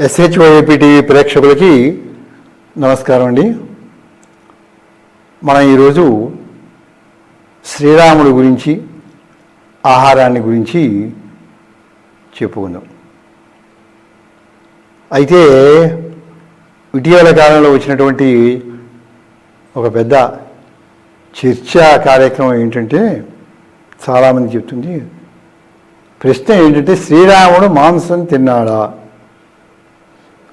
ఎస్హెచ్ఓఏపీ TV ప్రేక్షకులకి నమస్కారం అండి. మనం ఈరోజు శ్రీరాముడి గురించి ఆహారాన్ని గురించి చెప్పుకుందాం. అయితే ఇటీవల కాలంలో వచ్చినటువంటి ఒక పెద్ద చర్చా కార్యక్రమం ఏంటంటే చాలామంది చెప్తుంది. ప్రశ్న ఏంటంటే శ్రీరాముడు మాంసం తిన్నాడా?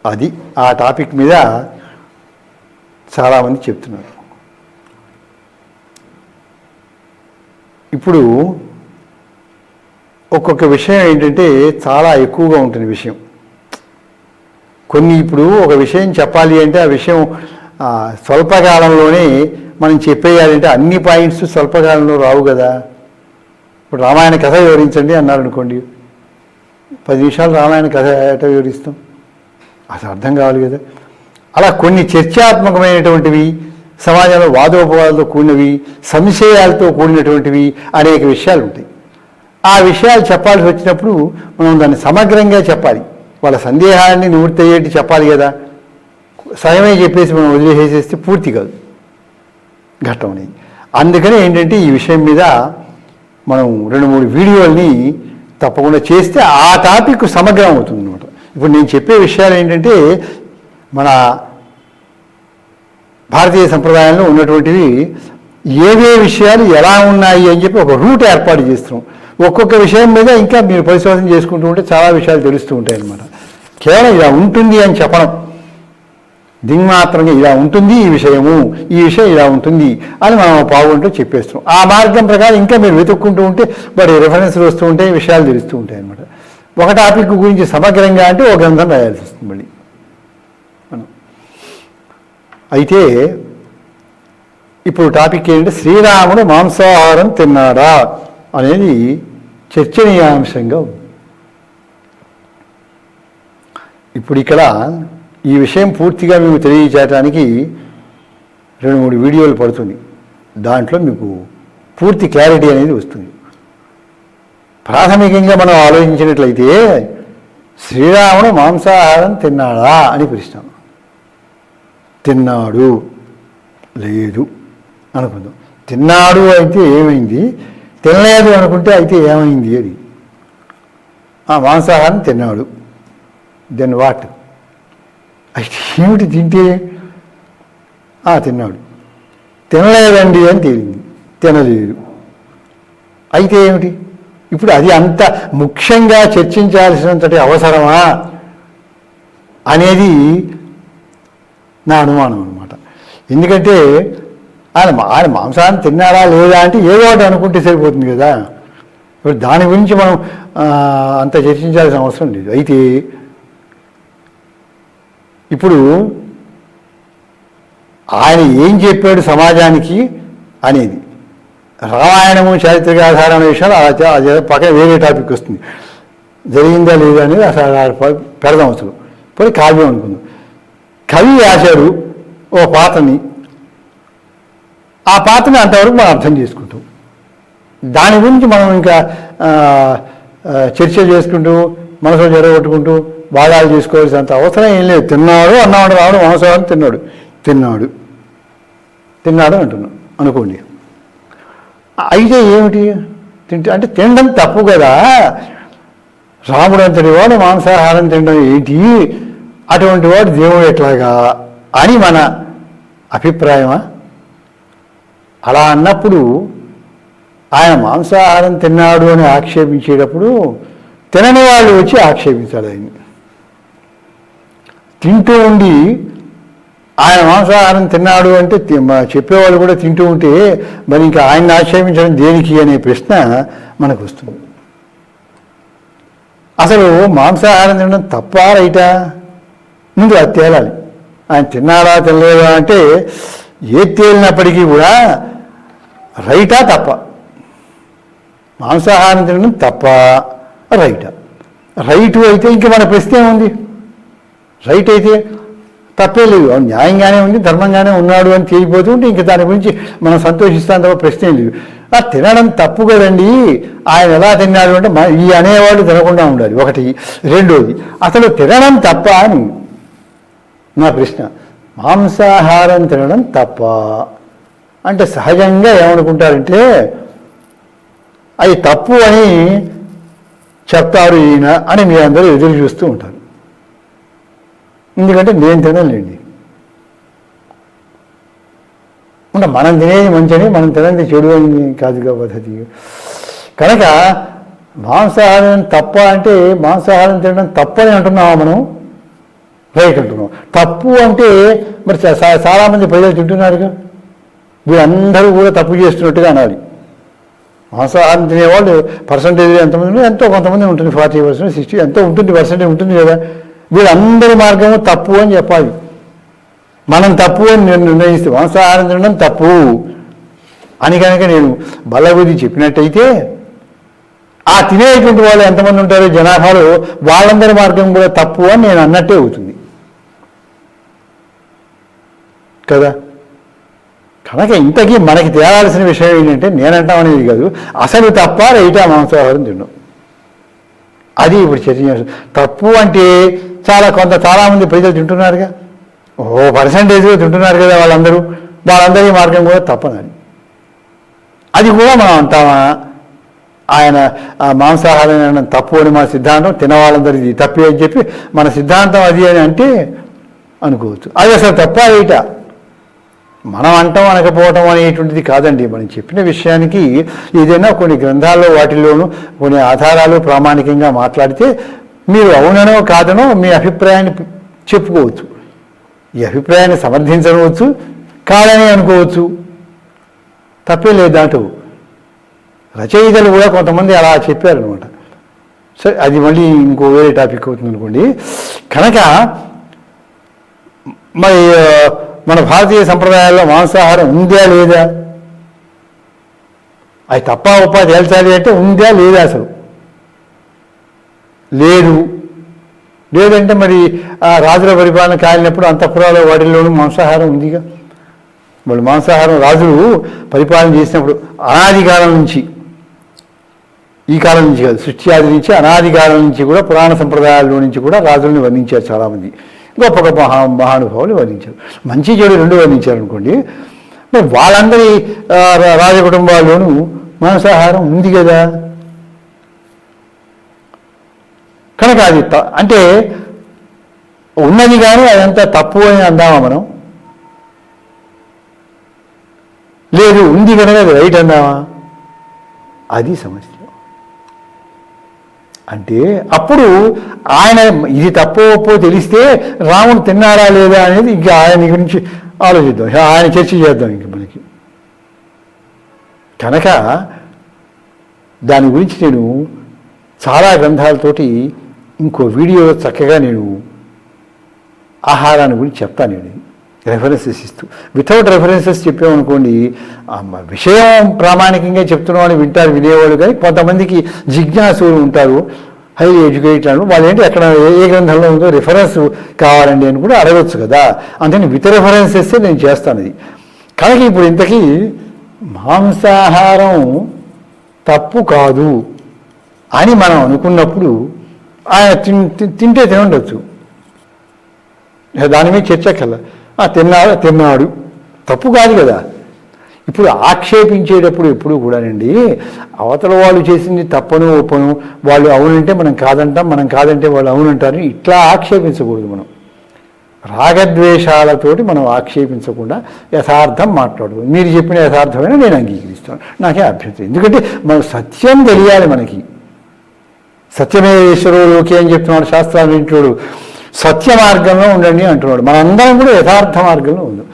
అది ఆ టాపిక్ మీద చాలామంది చెప్తున్నారు. ఇప్పుడు ఒక్కొక్క విషయం ఏంటంటే చాలా ఎక్కువగా ఉంటుంది విషయం. కొన్ని ఇప్పుడు ఒక విషయం చెప్పాలి అంటే ఆ విషయం స్వల్పకాలంలోనే మనం చెప్పేయాలంటే అన్ని పాయింట్స్ స్వల్పకాలంలో రావు కదా. ఇప్పుడు రామాయణ కథ వివరించండి అన్నారు అనుకోండి పది నిమిషాలు రామాయణ కథ ఎట వివరిస్తాం? అసలు అర్థం కావాలి కదా. అలా కొన్ని చర్చాత్మకమైనటువంటివి సమాజంలో వాదోపవాదాలతో కూడినవి సంశయాలతో కూడినటువంటివి అనేక విషయాలు ఉంటాయి. ఆ విషయాలు చెప్పాల్సి వచ్చినప్పుడు మనం దాన్ని సమగ్రంగా చెప్పాలి. వాళ్ళ సందేహాన్ని నివృత్తి అయ్యేటి చెప్పాలి కదా. స్వయమే చెప్పేసి మనం వదిలేసేస్తే పూర్తి కాదు. ఘట్టం అనేది. అందుకనే ఏంటంటే ఈ విషయం మీద మనం రెండు మూడు వీడియోల్ని తప్పకుండా చేస్తే ఆ టాపిక్ సమగ్రం అవుతుంది అనమాట ఇప్పుడు నేను చెప్పే విషయాలు ఏంటంటే మన భారతీయ సంప్రదాయంలో ఉన్నటువంటివి ఏవే విషయాలు ఎలా ఉన్నాయి అని చెప్పి ఒక రూట్ ఏర్పాటు చేస్తున్నాం. ఒక్కొక్క విషయం మీద ఇంకా మీరు పరిశోధన చేసుకుంటూ ఉంటే చాలా విషయాలు తెలుస్తూ ఉంటాయి అన్నమాట. కేవలం ఇలా ఉంటుంది అని చెప్పడం. దింగ్మాత్రంగా ఇలా ఉంటుంది ఈ విషయము ఈ విషయం ఇలా ఉంటుంది అని మనం పావుంటూ చెప్పేస్తున్నాం. ఆ మార్గం ప్రకారం ఇంకా మీరు వెతుక్కుంటూ ఉంటే వాటి రెఫరెన్స్లు వస్తూ ఉంటాయి విషయాలు తెలుస్తూ ఉంటాయి అన్నమాట. ఒక టాపిక్ గురించి సమగ్రంగా అంటే ఒక గ్రంథం రాయాల్సి వస్తుంది మళ్ళీ. మనం. అయితే ఇప్పుడు టాపిక్ ఏంటంటే శ్రీరాముడు మాంసాహారం తిన్నాడా అనేది చర్చనీయాంశంగా ఉంది. ఇప్పుడు ఇక్కడ ఈ విషయం పూర్తిగా మీకు తెలియచేయడానికి రెండు మూడు వీడియోలు పడుతుంది. దాంట్లో మీకు పూర్తి క్లారిటీ అనేది వస్తుంది. ప్రాథమికంగా మనం ఆలోచించినట్లయితే శ్రీరాముడు మాంసాహారం తిన్నాడా అని ప్రశ్న. తిన్నాడు. లేదు అనుకుందాం. తిన్నాడు అయితే ఏమైంది? తినలేదు అనుకుంటే అయితే ఏమైంది అది ఆ మాంసాహారం తిన్నాడు. దెన్ వాట్ అయితే ఏమిటి తింటే? ఆ తిన్నాడు. తినలేదండి అని తేలింది. తినలేదు. అయితే ఏమిటి? ఇప్పుడు అది అంత ముఖ్యంగా చర్చించాల్సినంతటి అవసరమా అనేది నా అనుమానం అనమాట ఎందుకంటే ఆయన మా- ఆయన మాంసాన్ని తిన్నారా లేదా అంటే ఏదో ఒకటి అనుకుంటే సరిపోతుంది కదా. ఇప్పుడు దాని గురించి మనం అంత చర్చించాల్సిన అవసరం లేదు. అయితే ఇప్పుడు ఆయన ఏం చెప్పాడు సమాజానికి అనేది రామాయణము చారిత్రక ఆధారమైన విషయాలు అలా పక్కన వేరే టాపిక్ వస్తుంది. జరిగిందా లేదా అనేది అసలు పెడదాం అసలు. పోయి కావ్యం అనుకుందాం. కవి రాశాడు ఓ పాత్రని. ఆ పాత్రని అంతవరకు మనం అర్థం చేసుకుంటాం. దాని గురించి మనం ఇంకా చర్చ చేసుకుంటూ మనసులో జరగొట్టుకుంటూ వాదాలు చేసుకోవాల్సినంత అవసరం ఏం లేదు. తిన్నాడు అన్నాడు రావడం మాంసాహారం తిన్నాడు. తిన్నాడు. తిన్నాడు అంటున్నాడు అనుకోండి. అయితే ఏమిటి? తింటే అంటే తినడం తప్పు కదా. రాముడు అంతటి వాడు మాంసాహారం తినడం ఏంటి? అటువంటి వాడు దేవుడు ఎట్లాగా అని మన అభిప్రాయమా? అలా అన్నప్పుడు ఆయన మాంసాహారం తిన్నాడు అని ఆక్షేపించేటప్పుడు తినని వాళ్ళు వచ్చి ఆక్షేపించాలి ఆయన్ని. తింటూ ఉండి ఆయన మాంసాహారం తిన్నాడు అంటే చెప్పేవాళ్ళు కూడా తింటూ ఉంటే మరి ఇంకా ఆయన్ని ఆక్షేపించడం దేనికి అనే ప్రశ్న మనకు వస్తుంది అసలు మాంసాహారం తినడం తప్ప రైటా? ముందు అది తేలాలి. ఆయన తిన్నాడా తినలేదా అంటే ఏ తేలినప్పటికీ కూడా రైటా తప్ప? మాంసాహారం తినడం తప్ప? రైటా. రైటు అయితే ఇంక మన ప్రశ్న ఏముంది? రైట్ అయితే తప్పే లేదు. న్యాయంగానే ఉంది ధర్మంగానే ఉన్నాడు అని తేలిపోతూ ఉంటే ఇంకా దాని గురించి మనం సంతోషిస్తాం తప్ప ప్రశ్న లేదు. ఆ తినడం తప్పు కదండి. ఆయన ఎలా తిన్నాడు అంటే ఈ అనేవాళ్ళు తినకుండా ఉండాలి. ఒకటి. రెండోది అసలు తినడం తప్ప అని. నా ప్రశ్న మాంసాహారం తినడం తప్ప అంటే సహజంగా ఏమనుకుంటారంటే అది తప్పు అని చెప్తారు ఈయన అని మీ అందరూ ఎదురు చూస్తూ ఉంటారు. ఎందుకంటే నేను తినలేండి అంటే మనం తినేది మంచిని మనం తినేది చెడు అని కాదుగా పద్ధతి. కనుక మాంసాహారం తప్ప అంటే మాంసాహారం తినడం తప్పని అంటున్నామా మనం? రైట్ అంటున్నాం. తప్పు అంటే మరి చాలామంది ప్రజలు తింటున్నారుగా. వీళ్ళందరూ కూడా తప్పు చేస్తున్నట్టుగా అనాలి. మాంసాహారం తినేవాళ్ళు పర్సంటేజ్ ఎంతమంది ఎంతో కొంతమంది ఉంటుంది ఫార్టీ పర్సెంట్ సిక్స్టీ ఎంతో ఉంటుంది పర్సెంటేజ్ ఉంటుంది కదా. వీళ్ళందరి మార్గము తప్పు అని చెప్పాలి. మనం తప్పు అని నేను నిర్ణయిస్తే మాంసాహారం తినడం తప్పు. అని కనుక నేను బల్లబుద్ధి చెప్పినట్టయితే ఆ తినేటువంటి వాళ్ళు ఎంతమంది ఉంటారో జనాభాలో వాళ్ళందరి మార్గం కూడా తప్పు అని నేను అన్నట్టే అవుతుంది. కదా? కనుక ఇంతకీ మనకి తేలాల్సిన విషయం ఏంటంటే నేనంటాం అనేది కాదు అసలు తప్ప రైటా మాంసాహారం తినడం. అది ఇప్పుడు చర్చ చేస్తాం. తప్పు అంటే చాలా కొంత చాలామంది ప్రజలు తింటున్నారుగా. ఓ పర్సంటేజ్ తింటున్నారు కదా వాళ్ళందరూ. వాళ్ళందరి మార్గం కూడా తప్పదని. అది కూడా మనం అంటామా? ఆయన మాంసాహారం తప్పు అని మన సిద్ధాంతం తినవాళ్ళందరిది తప్పే అని చెప్పి మన సిద్ధాంతం అది అని అంటే అనుకోవచ్చు. అది అసలు తప్ప రైటా మనం అంటాం అనకపోవటం అనేటువంటిది కాదండి. మనం చెప్పిన విషయానికి ఏదైనా కొన్ని గ్రంథాల్లో వాటిల్లోనూ కొన్ని ఆధారాలు ప్రామాణికంగా మాట్లాడితే మీరు అవుననో కాదనో మీ అభిప్రాయాన్ని చెప్పుకోవచ్చు. ఈ అభిప్రాయాన్ని సమర్థించవచ్చు కాదని అనుకోవచ్చు. తప్పే లేదు దాంట్లో రచయితలు కూడా కొంతమంది అలా చెప్పారనమాట సరే అది మళ్ళీ ఇంకో వేరే టాపిక్ అవుతుంది అనుకోండి. కనుక మరి మన భారతీయ సంప్రదాయాల్లో మాంసాహారం ఉందా లేదా? అది తప్ప ఉప్ప తేల్చాలి అంటే ఉందా లేదా అసలు? లేదు లేదంటే మరి ఆ రాజుల పరిపాలన కాలినప్పుడు అంతఃపురాల వాటిల్లోనూ మాంసాహారం ఉందిగా? వాళ్ళు మాంసాహారం రాజులు పరిపాలన చేసినప్పుడు అనాది కాలం నుంచి ఈ కాలం నుంచి కాదు సృష్టి ఆది నుంచి అనాది కాలం నుంచి కూడా పురాణ సంప్రదాయాల్లో నుంచి కూడా రాజుల్ని వర్ణించారు చాలామంది. గొప్ప గొప్ప మహా మహానుభావులు వర్ణించారు. మంచి చెడు రెండు వర్ణించారు అనుకోండి మరి వాళ్ళందరి రా- రాజ కుటుంబాల్లోనూ మాంసాహారం ఉంది కదా? కనుక అది త- అంటే ఉన్నది కానీ అదంతా తప్పు అని అందామా మనం? లేదు ఉంది కనుక అది రైట్ అందామా? అది సమస్య. అంటే అప్పుడు ఆయన ఇది తప్పో ఒప్పో తెలిస్తే రాముడు తిన్నారా లేదా అనేది ఇంకా ఆయన గురించి ఆలోచిద్దాం. ఆయన చర్చ చేద్దాం ఇంక మనకి. కనుక దాని గురించి నేను చాలా గ్రంథాలతోటి ఇంకో వీడియోలో చక్కగా నేను ఆహారాన్ని గురించి చెప్తాను నేను. రెఫరెన్సెస్ ఇస్తూ. వితౌట్ రెఫరెన్సెస్ చెప్పామనుకోండి విషయం ప్రామాణికంగా చెప్తున్నామని వింటారు వినేవాళ్ళు కానీ కొంతమందికి జిజ్ఞాసులు ఉంటారు హైలీ ఎడ్యుకేటెడ్ వాళ్ళు. ఏంటి ఎక్కడ ఏ- ఏ గ్రంథంలో ఉందో రిఫరెన్స్ కావాలండి అని కూడా అడగచ్చు కదా. అందుకని విత్ రెఫరెన్సెస్ నేను చేస్తాను ఇది కనుక ఇప్పుడు ఇంతకీ మాంసాహారం తప్పు కాదు అని మనం అనుకున్నప్పుడు ఆయన తిన్- తింటే తినుండొచ్చు. దాని మీద చర్చ కల. తిన్నాడు తిన్నాడు. తప్పు కాదు కదా. ఇప్పుడు ఆక్షేపించేటప్పుడు ఎప్పుడు కూడానండి అవతల వాళ్ళు చేసింది తప్పను ఒప్పను వాళ్ళు అవునంటే మనం కాదంటాం మనం కాదంటే వాళ్ళు అవునంటారు ఇట్లా ఆక్షేపించకూడదు మనం. రాగద్వేషాలతోటి మనం ఆక్షేపించకుండా యథార్థం మాట్లాడదు మీరు చెప్పిన యథార్థమైన నేను అంగీకరిస్తాను. నాకే అభ్యంతరం ఎందుకంటే మనం సత్యం తెలియాలి మనకి. సత్యమే ఈశ్వరుడు అని చెప్తున్నాడు శాస్త్రాలు వింటున్నాడు సత్య మార్గంలో ఉండండి అంటున్నాడు. మనందరం కూడా యథార్థ మార్గంలో ఉందాం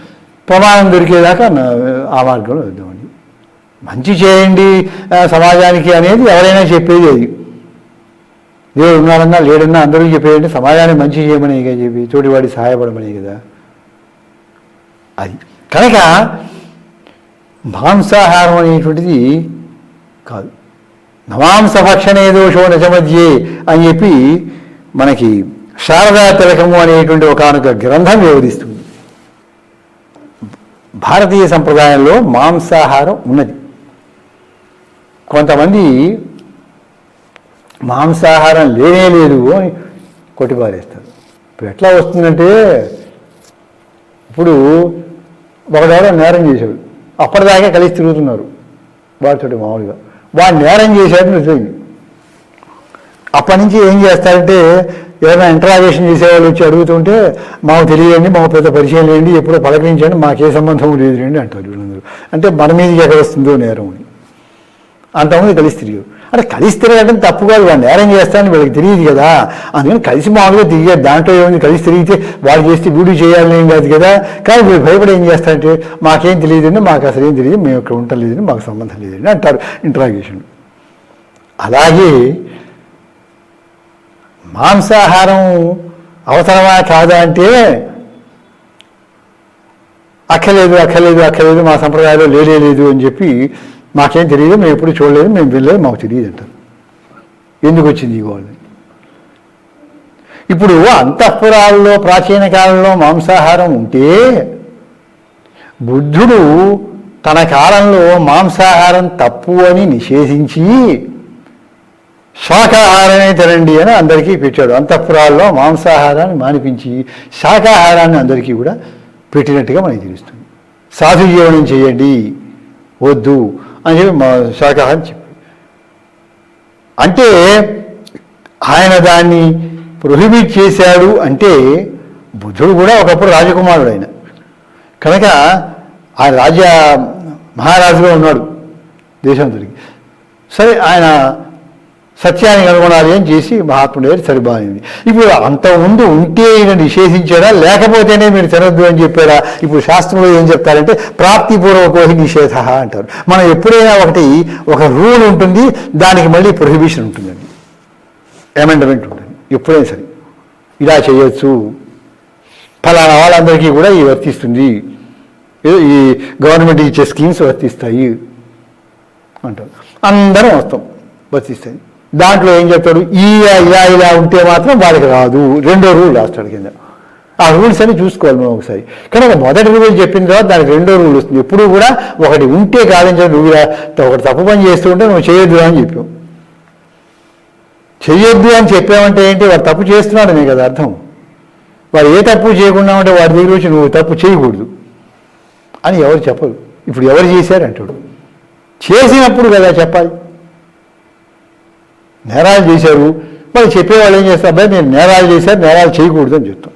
ప్రమాణం దొరికేదాకా ఆ మార్గంలో వెళ్దామండి మంచి చేయండి సమాజానికి అనేది ఎవరైనా చెప్పేది అది. దేవుడు ఉన్నాడన్నా లేడన్నా అందరూ చెప్పేయండి సమాజానికి మంచి చేయమని ఇక చెప్పి తోటివాడి సహాయపడమని కదా. అది. కనుక మాంసాహారం అనేటువంటిది కాదు. నమాంస భక్షణే దోషో నిజమధ్యే అని చెప్పి మనకి శారదా తిలకము అనేటువంటి ఒకనొక గ్రంథం వివరిస్తుంది. భారతీయ సంప్రదాయంలో మాంసాహారం ఉన్నది. కొంతమంది మాంసాహారం లేనే లేదు అని కొట్టిపారేస్తారు. ఇప్పుడు ఎట్లా వస్తుందంటే ఇప్పుడు ఒకడెవడో నేరం చేశాడు. అప్పటిదాకా కలిసి తిరుగుతున్నారు. వాడితోటి మామూలుగా. వాడు నేరం చేశాడు నిజమే అప్పటి నుంచి ఏం చేస్తారంటే ఏదైనా ఇంటరాగేషన్ చేసేవాళ్ళు వచ్చి అడుగుతుంటే మాకు తెలియండి మాకు పెద్ద పరిచయం లేండి ఎప్పుడో పలకరించండి మాకే సంబంధం లేదు రండి అంటారు వీళ్ళందరూ. అంటే మన మీదకి ఎక్కడ వస్తుందో నేరం అని. అంతమంది కలిసి తిరిగారు. అంటే కలిసి తిరగడం తప్పు కాదు వాడు నేరం చేస్తానని వీళ్ళకి తెలియదు కదా. అందుకని కలిసి మామూలుగా తిరిగారు దాంట్లో ఏమైంది? కలిసి తిరిగితే వాడు చేస్తే వీడు చేయాలని ఏం కాదు కదా. కానీ వీళ్ళు భయపడి ఏం చేస్తారంటే మాకేం తెలియదండి మాకు అసలు ఏం తెలియదు మేము ఇక్కడ ఉండలేదండి మాకు సంబంధం లేదండి అంటారు. ఇంటరాగేషన్ అలాగే మాంసాహారం అవసరమా కాదా అంటే అక్కలేదు అక్కలేదు అక్కలేదు మా సంప్రదాయంలో లేలేదు లేదు అని చెప్పి మాకేం తెలియదు మేము ఎప్పుడు చూడలేదు మేము వెళ్ళలేదు మాకు తెలియదు అంటారు ఎందుకు వచ్చింది ఈ గోల్ ఇప్పుడు అంతఃపురాల్లో ప్రాచీన కాలంలో మాంసాహారం ఉంటే బుద్ధుడు తన కాలంలో మాంసాహారం తప్పు అని నిషేధించి శాకాహారమే తినండి అని అందరికీ పెట్టాడు. అంతఃపురాల్లో మాంసాహారాన్ని మానిపించి శాకాహారాన్ని అందరికీ కూడా పెట్టినట్టుగా మనకి తెలుస్తుంది. సాధు జీవనం చేయండి వద్దు. అని చెప్పి మా అని చెప్పి అంటే ఆయన దాన్ని ప్రొహిబిట్ చేశాడు అంటే బుద్ధుడు కూడా ఒకప్పుడు రాజకుమారుడు ఆయన. కనుక ఆ రాజ మహారాజుగా ఉన్నాడు దేశం తిరిగి సరే ఆయన సత్యాన్ని కనుగొనాలి అని చేసి మహాత్ముడు దగ్గర సరిబానింది ఇప్పుడు అంతకుముందు ఉంటే ఈయన నిషేధించాడా? లేకపోతేనే మీరు తినద్దు అని చెప్పారా? ఇప్పుడు శాస్త్రంలో ఏం చెప్తారంటే ప్రాప్తిపూర్వకోహి నిషేధ అంటారు. మనం ఎప్పుడైనా ఒకటి ఒక రూల్ ఉంటుంది దానికి మళ్ళీ ప్రొహిబిషన్ ఉంటుందండి. అమెండ్మెంట్ ఉంటుంది. ఎప్పుడైనా సరే. ఇలా చేయొచ్చు. ఫలానా వాళ్ళందరికీ కూడా ఈ వర్తిస్తుంది. ఈ గవర్నమెంట్ ఇచ్చే స్కీమ్స్ వర్తిస్తాయి అంటారు. అందరం వస్తాం. వర్తిస్తాయి. దాంట్లో ఏం చెప్తాడు? ఈ ఇలా ఇలా ఉంటే మాత్రం వాడికి రాదు. రెండో రూల్ రాస్తాడు కింద. ఆ రూల్స్ అని చూసుకోవాలి మనం ఒకసారి. కానీ ఒక మొదటి రూల్ చెప్పిన తర్వాత దానికి రెండో రూల్ వస్తుంది. ఎప్పుడు కూడా ఒకటి ఉంటే కాదని చెప్పి నువ్వు ఒకటి తప్పు పని చేస్తూ ఉంటే నువ్వు చేయొద్దు అని చెప్పాం చెయ్యొద్దు అని చెప్పామంటే ఏంటి? వాడు తప్పు చేస్తున్నాడనే కదా అర్థం. వాడు ఏ తప్పు చేయకుండా ఉంటే వాడి దగ్గర వచ్చి నువ్వు తప్పు చేయకూడదు అని ఎవరు చెప్పరు. ఇప్పుడు ఎవరు చేశారంటాడు చేసినప్పుడు కదా చెప్పాలి. నేరాలు చేశారు. మరి చెప్పేవాళ్ళు ఏం చేస్తారు? అబ్బాయి నేను నేరాలు చేశారు నేరాలు చేయకూడదు అని చెప్తాం.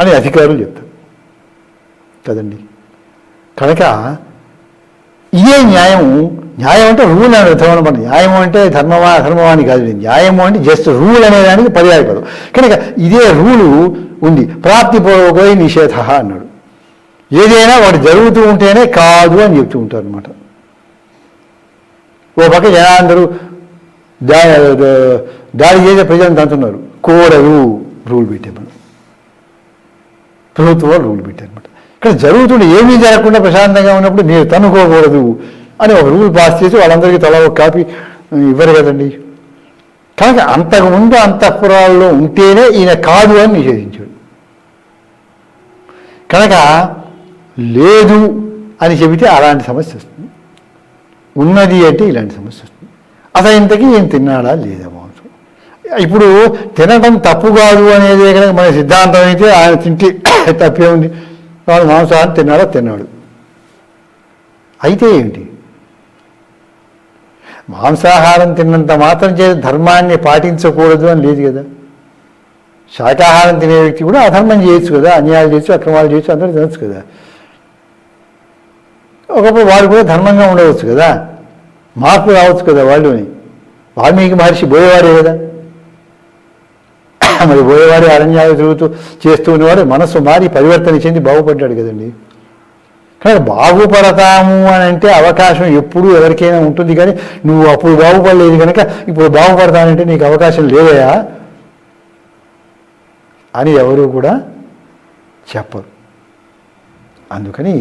అని అధికారులు చెప్తారు. కదండి? కనుక ఇదే న్యాయం న్యాయం అంటే రూల్ అని అర్థం అనమాట న్యాయం అంటే ధర్మమా అధర్మమా అని కాదు. న్యాయము అంటే జస్ట్ రూల్ అనేదానికి పర్యాయ పదం. కనుక ఇదే రూలు ఉంది. ప్రాప్తిపూర్వకమై నిషేధ అన్నాడు. ఏదైనా వాడు జరుగుతూ ఉంటేనే కాదు అని చెప్తూ ఉంటారు అనమాట ఓ పక్క జనాలందరూ దాడి చేసే ప్రజలను తంతున్నారు కోడరు రూల్ పెట్టేమని ప్రభుత్వం రూల్ పెట్టారనమాట ఇక్కడ జరుగుతుండే ఏమీ జరగకుండా ప్రశాంతంగా ఉన్నప్పుడు మీరు తనుకోకూడదు అని ఒక రూల్ పాస్ చేసి వాళ్ళందరికీ తల ఒక కాపీ ఇవ్వరు కదండి. కనుక అంతకుముందు అంతఃపురాల్లో ఉంటేనే ఈయన కాదు అని నిషేధించాడు. కనుక లేదు అని చెబితే అలాంటి సమస్య వస్తుంది. ఉన్నది అంటే ఇలాంటి సమస్య వస్తుంది. అసలు ఇంతకీ ఈయన తిన్నాడా? లేదా మాంసం ఇప్పుడు తినడం తప్పు కాదు అనేది కనుక మన సిద్ధాంతం అయితే ఆయన తింటే తప్పే ఉంది. వాడు మాంసాహారం తిన్నాడా? తిన్నాడు. అయితే ఏంటి? మాంసాహారం తిన్నంత మాత్రం చేసి ధర్మాన్ని పాటించకూడదు అని లేదు కదా. శాకాహారం తినే వ్యక్తి కూడా అధర్మం చేయొచ్చు కదా. అన్యాయాలు చేయొచ్చు అక్రమాలు చేయొచ్చు అందరూ తినచ్చు కదా. ఒకప్పుడు వాడు కూడా ధర్మంగా ఉండవచ్చు కదా. మార్పు రావచ్చు కదా వాళ్ళని వాల్మీకి మహర్షి పోయేవాడే కదా. మరి పోయేవాడే అరణ్యాలు తిరుగుతూ చేస్తూ ఉన్నవాడు మనస్సు మారి పరివర్తన చెంది బాగుపడ్డాడు కదండి. కానీ బాగుపడతాము అని అంటే అవకాశం ఎప్పుడూ ఎవరికైనా ఉంటుంది కానీ నువ్వు అప్పుడు బాగుపడలేదు కనుక ఇప్పుడు బాగుపడతానంటే నీకు అవకాశం లేదయా? అని ఎవరు కూడా చెప్పరు. అందుకని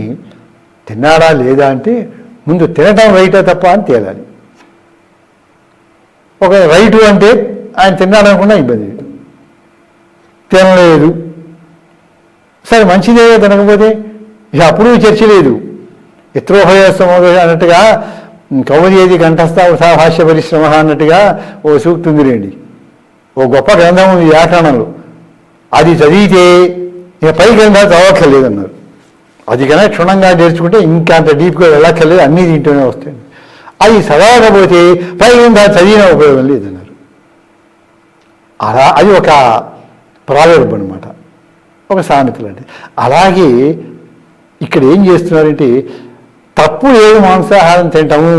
తిన్నాడా లేదా అంటే ముందు తినటం రైటా తప్ప అని తేలాలి. ఒక రైటు అంటే ఆయన తినాలనుకున్నా ఇబ్బంది లేదు. తినలేదు. సరే మంచిదే తినకపోతే? ఇక అప్పుడు చర్చ లేదు. ఇత్రోభయ అన్నట్టుగా కౌరి ఏది కంఠస్థ భాష్య పరిశ్రమ అన్నట్టుగా ఓ సూక్తి ఉంది రండి ఓ గొప్ప గ్రంథం ఉంది వ్యాకరణంలో. అది చదివితే ఇక పై గ్రంథాలు చదవక్కర్లేదన్నారు. అది కనుక క్షుణ్ణంగా నేర్చుకుంటే ఇంకా అంత డీప్గా వెళ్ళక్కర్లేదు అన్నీ దీంట్లోనే వస్తాయి. అది చదవకపోతే పై చదివిన ఉపయోగం లేదన్నారు. అలా అది ఒక ప్రావర్బ్ అనమాట ఒక సామెతలు అంటే అలాగే ఇక్కడ ఏం చేస్తున్నారంటే తప్పు లేదు మాంసాహారం తింటాము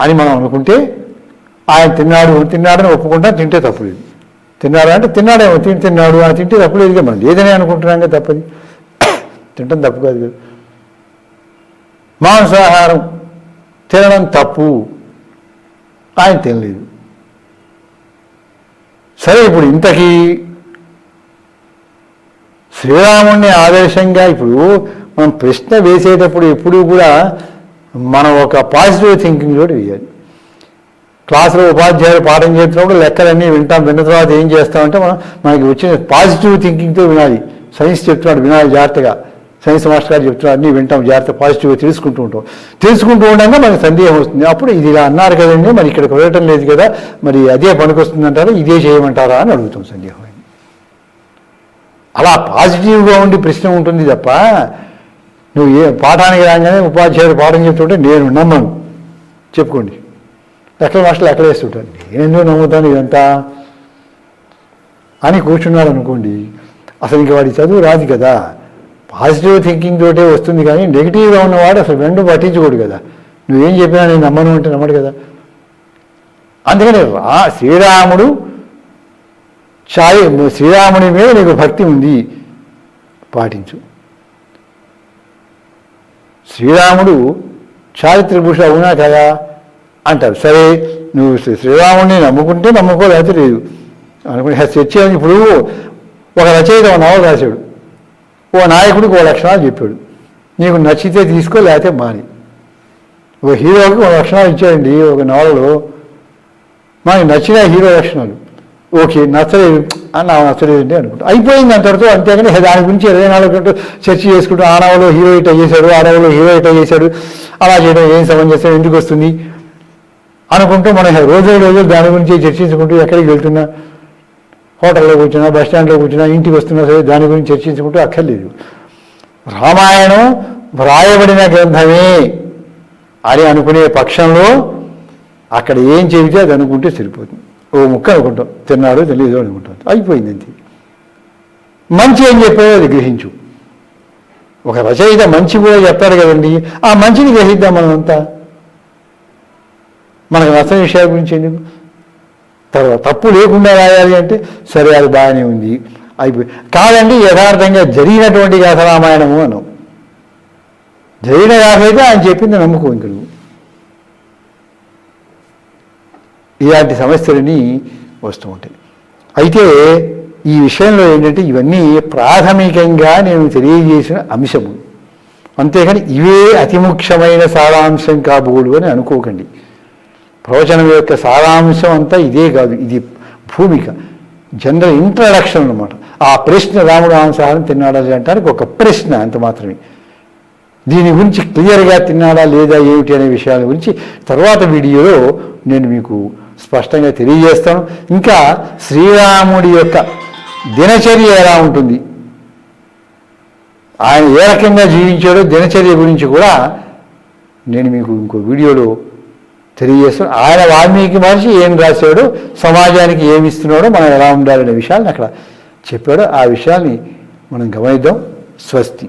అని మనం అనుకుంటే ఆయన తిన్నాడు తిన్నాడని ఒప్పుకుంటా తింటే తప్పు లేదు. తిన్నాడు అంటే తిన్నాడేమో తిని తిన్నాడు అని తింటే తప్పు లేదుగా మనం. లేదని అనుకుంటున్నాం కదా తప్పది. తింటాం తప్పు కాదు మాంసాహారం తినడం తప్పు. ఆయన తినలేదు. సరే ఇప్పుడు ఇంతకీ శ్రీరాముణ్ణి ఆదర్శంగా ఇప్పుడు మనం ప్రశ్న వేసేటప్పుడు ఎప్పుడూ కూడా మనం ఒక పాజిటివ్ థింకింగ్ తోటి వేయాలి. క్లాసులో ఉపాధ్యాయులు పాఠం చేస్తున్నప్పుడు లెక్కలన్నీ వింటాం విన్న తర్వాత ఏం చేస్తామంటే మనం మనకి వచ్చిన పాజిటివ్ థింకింగ్తో వినాలి. సైన్స్ చెప్తున్నాడు వినాలి జాగ్రత్తగా. సైన్స్ మాస్టర్ గారు చెప్తున్నాడు అన్నీ వింటాం జాగ్రత్త పాజిటివ్గా తెలుసుకుంటూ ఉంటాం. తెలుసుకుంటూ ఉండగా మనకి సందేహం వస్తుంది. అప్పుడు ఇది ఇలా అన్నారు కదండి మరి ఇక్కడికి వెళ్ళటం లేదు కదా మరి అదే పనికొస్తుందంటారా ఇదే చేయమంటారా అని అడుగుతాం సందేహం. అలా పాజిటివ్గా ఉండి ప్రశ్న ఉంటుంది తప్ప నువ్వు ఏ పాఠానికి రాగానే ఉపాధ్యాయుడు పాఠం చెప్తుంటే నేను నమ్మను. చెప్పుకోండి. ఎక్కడ మాస్టర్లు ఎక్కడ వేస్తుంటాను నేను ఎందుకు నమ్ముతాను ఇదంతా? అని కూర్చున్నాడు అనుకోండి అసలు ఇంక వాడి చదువు రాదు కదా. పాజిటివ్ థింకింగ్ తోటే వస్తుంది కానీ నెగిటివ్గా ఉన్నవాడు అసలు రెండు పట్టించుకోడు కదా. నువ్వేం చెప్పినా నేను నమ్మను అంటే నమ్మడు కదా. అందుకని రా శ్రీరాముడు చాయి శ్రీరాముడి మీద నీకు భక్తి ఉంది పాటించు. శ్రీరాముడు చారిత్రభూష అవునా కదా? అంటారు. సరే నువ్వు శ్రీ- శ్రీరాముడిని నమ్ముకుంటే నమ్ముకో లేదు. అనుకుంటే చర్చ ఇప్పుడు ఒక రచయిత ఒక రాశాడు. ఓ నాయకుడికి ఓ లక్షణాలు చెప్పాడు. నీకు నచ్చితే తీసుకో లేకపోతే మాని. ఓ హీరోకి ఒక లక్షణాలు ఇచ్చాడండి ఒక నవలలో. మనకి నచ్చిన హీరో లక్షణాలు. ఓకే నచ్చలేదు. అని నాకు నచ్చలేదండి అనుకుంటా. అయిపోయింది అంతటితో అంతేగాని దాని గురించి ఇరవై నాలుగు గంటలు చర్చ చేసుకుంటూ ఆ నవలో హీరో ఇట్లా చేశాడు ఆ నవలో హీరో ఇట్లా చేశాడు అలా చేయడం ఏం సమంజసం ఎందుకు వస్తుంది? అనుకుంటూ మనం రోజు రోజు దాని గురించి చర్చించుకుంటూ ఎక్కడికి వెళ్తున్నా హోటల్లో కూర్చున్నా బస్ స్టాండ్లో కూర్చున్నా ఇంటికి వస్తున్నా సరే దాని గురించి చర్చించుకుంటూ అక్కర్లేదు. రామాయణం వ్రాయబడిన గ్రంథమే అని అనుకునే పక్షంలో అక్కడ ఏం చెబితే అది అనుకుంటే సరిపోతుంది. ఓ ముక్క అనుకుంటాం. తిన్నాడు తెలియదు అనుకుంటాం. అయిపోయింది అంతే. మంచి ఏం చెప్పాడో అది గ్రహించు. ఒక రచయిత మంచి కూడా చెప్తాడు కదండి. ఆ మంచిని గ్రహిద్దాం మనమంతా. మనకు నష్టం విషయాల గురించి ఎందుకు? తర్వాత తప్పు లేకుండా రాయాలి అంటే సరే అది బాగానే ఉంది. అయిపోయి కాదండి యథార్థంగా జరిగినటువంటి గాథ రామాయణము అను జరిగిన గాథ అయితే ఆయన చెప్పింది నమ్ముకో ఇంక నువ్వు. ఇలాంటి సమస్యలని వస్తూ ఉంటాయి. అయితే ఈ విషయంలో ఏంటంటే ఇవన్నీ ప్రాథమికంగా నేను తెలియజేసిన అంశము. అంతేకాని ఇవే అతి ముఖ్యమైన సారాంశం కాబోలు అని అనుకోకండి. ప్రవచనం యొక్క సారాంశం అంతా ఇదే కాదు ఇది భూమిక. జనరల్ ఇంట్రడక్షన్ అనమాట ఆ ప్రశ్న రాముడు మాంసాహారం తిన్నాడా లేదా అంటానికి ఒక ప్రశ్న అంత మాత్రమే. దీని గురించి క్లియర్గా తిన్నాడా లేదా ఏమిటి అనే విషయాల గురించి తర్వాత వీడియోలో నేను మీకు స్పష్టంగా తెలియజేస్తాను. ఇంకా శ్రీరాముడి యొక్క దినచర్య ఎలా ఉంటుంది? ఆయన ఏ రకంగా జీవించాడో దినచర్య గురించి కూడా నేను మీకు ఇంకో వీడియోలో తెలియజేస్తున్నాడు. ఆయన వాల్మీకి మనిషి ఏం రాశాడు? సమాజానికి ఏమి ఇస్తున్నాడో మనం ఎలా ఉండాలనే విషయాన్ని అక్కడ చెప్పాడో. ఆ విషయాన్ని మనం గమనిద్దాం. స్వస్తి.